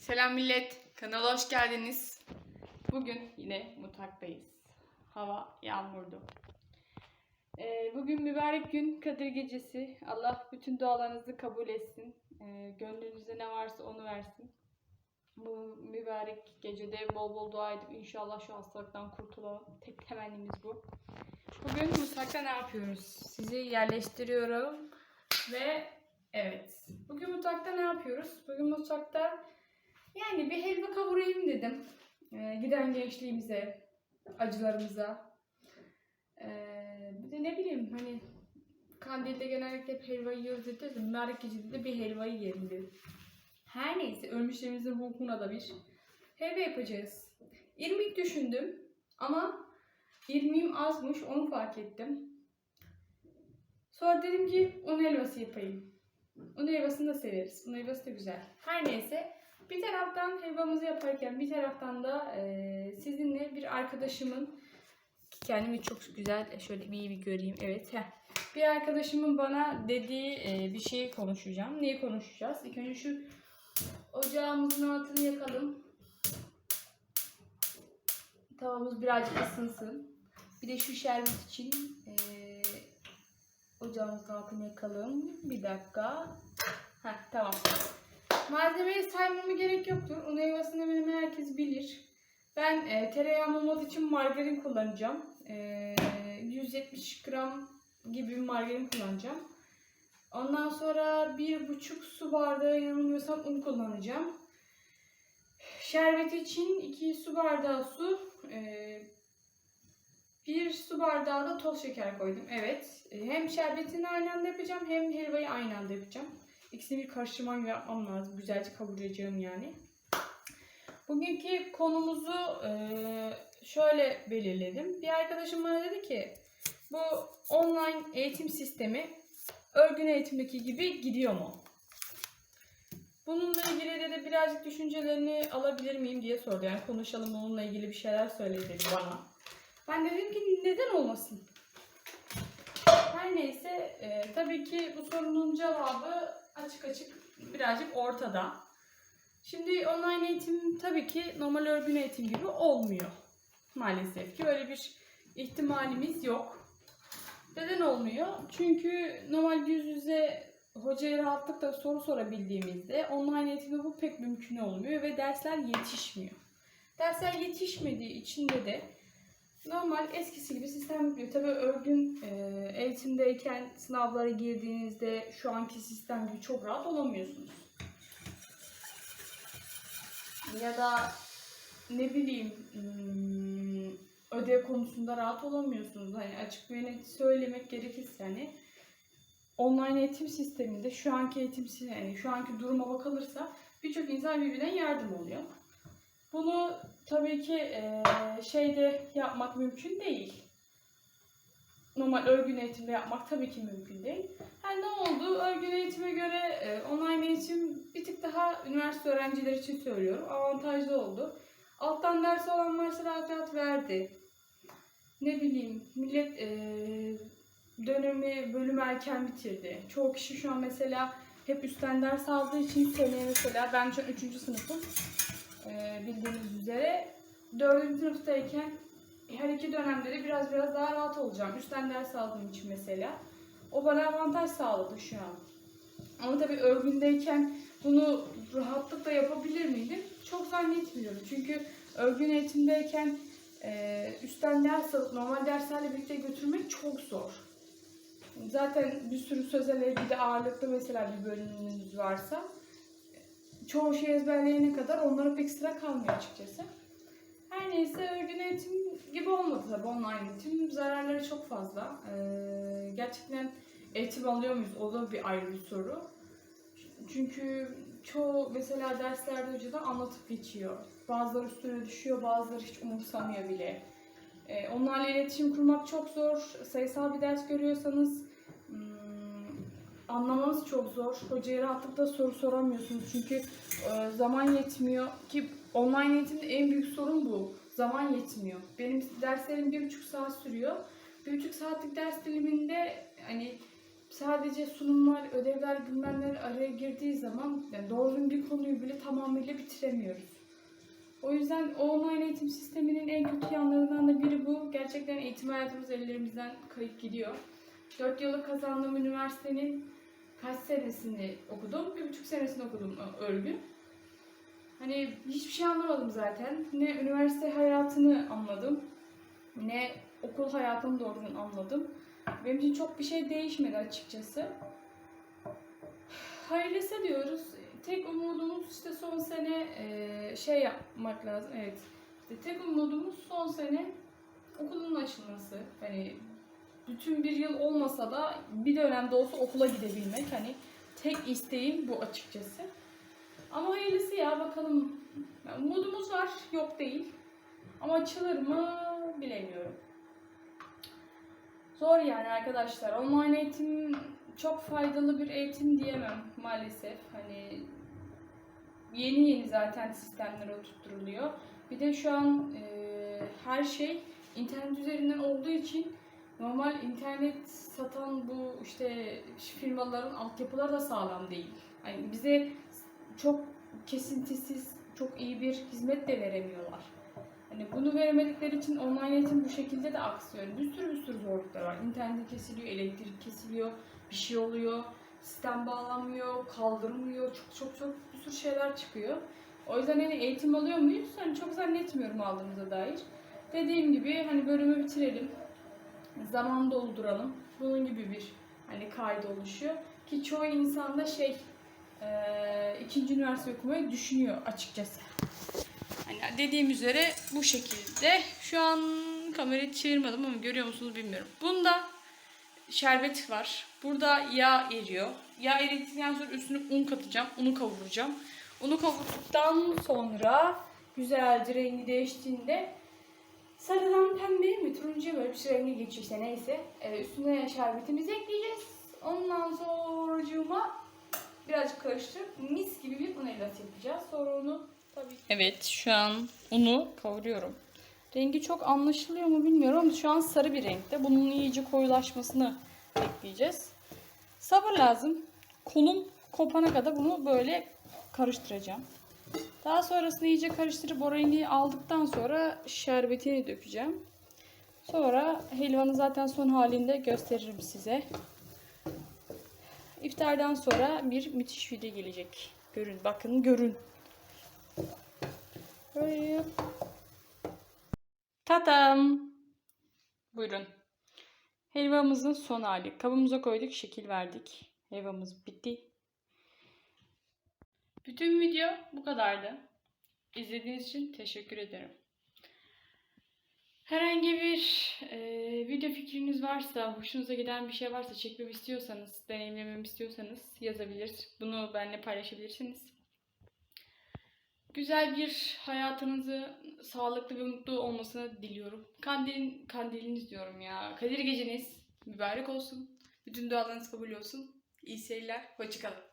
Selam millet, kanala hoş geldiniz. Bugün yine mutfaktayız. Hava yağmurdu. Ee, bugün mübarek gün, Kadir Gecesi. Allah bütün dualarınızı kabul etsin. Ee, gönlünüzde ne varsa onu versin. Bu mübarek gecede bol bol dua edip inşallah şu hastalıktan kurtulalım. Tek temennimiz bu. Bugün mutfakta ne yapıyoruz? Sizi yerleştiriyorum ve evet. Bugün mutfakta ne yapıyoruz? Bugün mutfakta yani bir helva kavurayım dedim. Ee, giden gençliğimize, acılarımıza. Ee, bir de ne bileyim hani kandilde genellikle hep helva yiyoruz dedi. Mübarek gecede de bir helva yiyelim dedim. Her neyse ölmüşlerimizin ruhuna da bir helva yapacağız. İrmik düşündüm ama irmiğim azmış onu fark ettim. Sonra dedim ki un helvası yapayım. Un helvasını da severiz. Un helvası da güzel. Her neyse bir taraftan helvamızı yaparken bir taraftan da eee, sizinle bir arkadaşımın kendimi çok güzel şöyle bir iyi bir göreyim. Evet. heh. Bir arkadaşımın bana dediği eee, bir şeyi konuşacağım. Neyi konuşacağız? İlk önce şu ocağımızın altını yakalım. Tavamız birazcık ısınsın. Bir de şu şerbet için eee ocağımızın altını yakalım. Bir dakika. Heh, tamam. Malzemeyi saymama gerek yoktur. Un helvasını hemen herkes bilir. Ben e, tereyağı olmadığı için margarin kullanacağım. E, 170 gram gibi bir margarin kullanacağım. Ondan sonra bir buçuk su bardağı yanılmıyorsam un kullanacağım. Şerbeti için 2 su bardağı su, e, bir su bardağı da toz şeker koydum. Evet. E, Hem şerbetini aynı anda yapacağım hem helvayı aynı anda yapacağım. İkisini bir karıştırmam yapmam lazım. Güzelce kavuracağım yani. Bugünkü konumuzu eee, şöyle belirledim. Bir arkadaşım bana dedi ki bu online eğitim sistemi örgün eğitimdeki gibi gidiyor mu? Bununla ilgili de, de birazcık düşüncelerini alabilir miyim diye sordu. Yani konuşalım bununla ilgili bir şeyler söyle bana. Ben de dedim ki neden olmasın? Her neyse e, tabii ki bu sorunun cevabı açık açık birazcık ortada. Şimdi online eğitim tabii ki normal örgün eğitim gibi olmuyor. Maalesef ki öyle bir ihtimalimiz yok. Neden olmuyor? Çünkü normal yüz yüze hocaya rahatlıkla soru sorabildiğimizde online eğitimde bu pek mümkün olmuyor ve dersler yetişmiyor. Dersler yetişmediği için de de normal eskisi gibi sistem gidiyor. Tabii örgün e, eğitimdeyken sınavlara girdiğinizde şu anki sistem gibi çok rahat olamıyorsunuz. Ya da ne bileyim hmm, ödev konusunda rahat olamıyorsunuz. Hani açık ve net söylemek gerekirse hani online eğitim sisteminde şu anki eğitim yani şu anki duruma bakılırsa birçok insan birbirinden yardım oluyor. Bunu tabii ki eee, şeyde yapmak mümkün değil. Normal örgün eğitimde yapmak tabii ki mümkün değil. Ha ne oldu? Örgün eğitime göre e, online eğitim bir tık daha üniversite öğrencileri için söylüyorum. Avantajlı oldu. Alttan ders olan varsa rahat rahat verdi. Ne bileyim millet e, dönemi bölüm erken bitirdi. Çoğu kişi şu an mesela hep üstten ders aldığı için seneye mesela ben şu an 3. sınıfım e, bildiğiniz üzere 4. sınıftayken her iki dönemde de biraz biraz daha rahat olacağım. Üstten ders aldığım için mesela. O bana avantaj sağladı şu an. Ama tabii örgündeyken bunu rahatlıkla yapabilir miydim? Çok zannetmiyorum. Çünkü örgün eğitimdeyken e, üstten ders alıp normal derslerle birlikte götürmek çok zor. Zaten bir sürü sözel ilgili ağırlıklı mesela bir bölümünüz varsa çoğu şey ezberleyene kadar onlara pek sıra kalmıyor açıkçası. Her neyse örgün eğitim gibi olmadı tabii online eğitim. Zararları çok fazla. Ee, gerçekten eğitim alıyor muyuz? O da bir ayrı bir soru. Çünkü çoğu mesela derslerde hocadan anlatıp geçiyor. Bazıları üstüne düşüyor, bazıları hiç umursamıyor bile. Ee, onlarla iletişim kurmak çok zor. Sayısal bir ders görüyorsanız anlamanız çok zor. Hocaya rahatlıkla soru soramıyorsunuz. Çünkü e, zaman yetmiyor ki online eğitimde en büyük sorun bu. Zaman yetmiyor. Benim derslerim bir buçuk saat sürüyor. Bir buçuk saatlik ders diliminde hani sadece sunumlar, ödevler, bilmemler araya girdiği zaman yani doğru bir konuyu bile tamamıyla bitiremiyoruz. O yüzden online eğitim sisteminin en kötü yanlarından da biri bu. Gerçekten eğitim hayatımız ellerimizden kayıp gidiyor. 4 yılı kazandığım üniversitenin kaç senesini okudum? Bir buçuk senesini okudum ö- örgün. Hani hiçbir şey anlamadım zaten. Ne üniversite hayatını anladım, ne okul hayatını doğrudan anladım. Benim için çok bir şey değişmedi açıkçası. Hayırlısı diyoruz. Tek umudumuz işte son sene eee, şey yapmak lazım. Evet. İşte tek umudumuz son sene okulun açılması. Hani bütün bir yıl olmasa da bir dönemde olsa okula gidebilmek. Hani tek isteğim bu açıkçası. Ama hayırlısı ya bakalım. Yani umudumuz var, yok değil. Ama açılır mı bilemiyorum. Zor yani arkadaşlar. Online eğitim çok faydalı bir eğitim diyemem maalesef. Hani yeni yeni zaten sistemler oturtturuluyor. Bir de şu an e, her şey internet üzerinden olduğu için normal internet satan bu işte firmaların altyapıları da sağlam değil. Yani bize çok kesintisiz, çok iyi bir hizmet de veremiyorlar. Hani bunu veremedikleri için online eğitim bu şekilde de aksıyor. Bir sürü bir sürü zorluklar var. İnternet kesiliyor, elektrik kesiliyor, bir şey oluyor, sistem bağlanmıyor, kaldırmıyor, çok çok çok bir sürü şeyler çıkıyor. O yüzden hani eğitim alıyor muyuz? Hani çok zannetmiyorum aldığımıza dair. Dediğim gibi hani bölümü bitirelim. Zaman dolduralım. Bunun gibi bir hani kaydı oluşuyor. Ki çoğu insan da şey eee, ikinci üniversite okumayı düşünüyor açıkçası. Hani dediğim üzere bu şekilde. Şu an kamerayı çevirmedim ama görüyor musunuz bilmiyorum. Bunda şerbet var. Burada yağ eriyor. Yağ eridikten sonra üstüne un katacağım. Unu kavuracağım. Unu kavurduktan sonra güzelce rengi değiştiğinde sarıdan pembeye mi turuncuya böyle bir rengi geçiyor işte neyse. Ee, üstüne şerbetimizi ekleyeceğiz. Ondan sonra birazcık karıştırıp mis gibi bir un helvası yapacağız. Sonra onu tabii Evet şu an unu kavuruyorum. Rengi çok anlaşılıyor mu bilmiyorum ama şu an sarı bir renkte. Bunun iyice koyulaşmasını bekleyeceğiz. Sabır lazım. Kolum kopana kadar bunu böyle karıştıracağım. Daha sonrasında iyice karıştırıp o rengi aldıktan sonra şerbetini dökeceğim. Sonra helvanın zaten son halinde gösteririm size. İftardan sonra bir müthiş video gelecek. Görün bakın görün. Böyle. Tatam. Buyurun. Helvamızın son hali. Kabımıza koyduk, şekil verdik. Helvamız bitti. Bütün video bu kadardı. İzlediğiniz için teşekkür ederim. Herhangi bir e, video fikriniz varsa, hoşunuza giden bir şey varsa, çekmemi istiyorsanız, deneyimlememi istiyorsanız yazabilir. Bunu benimle paylaşabilirsiniz. Güzel bir hayatınızı sağlıklı ve mutlu olmasını diliyorum. Kandilin, kandiliniz diyorum ya. Kadir geceniz mübarek olsun. Bütün dualarınız kabul olsun. İyi seyirler. Hoşçakalın.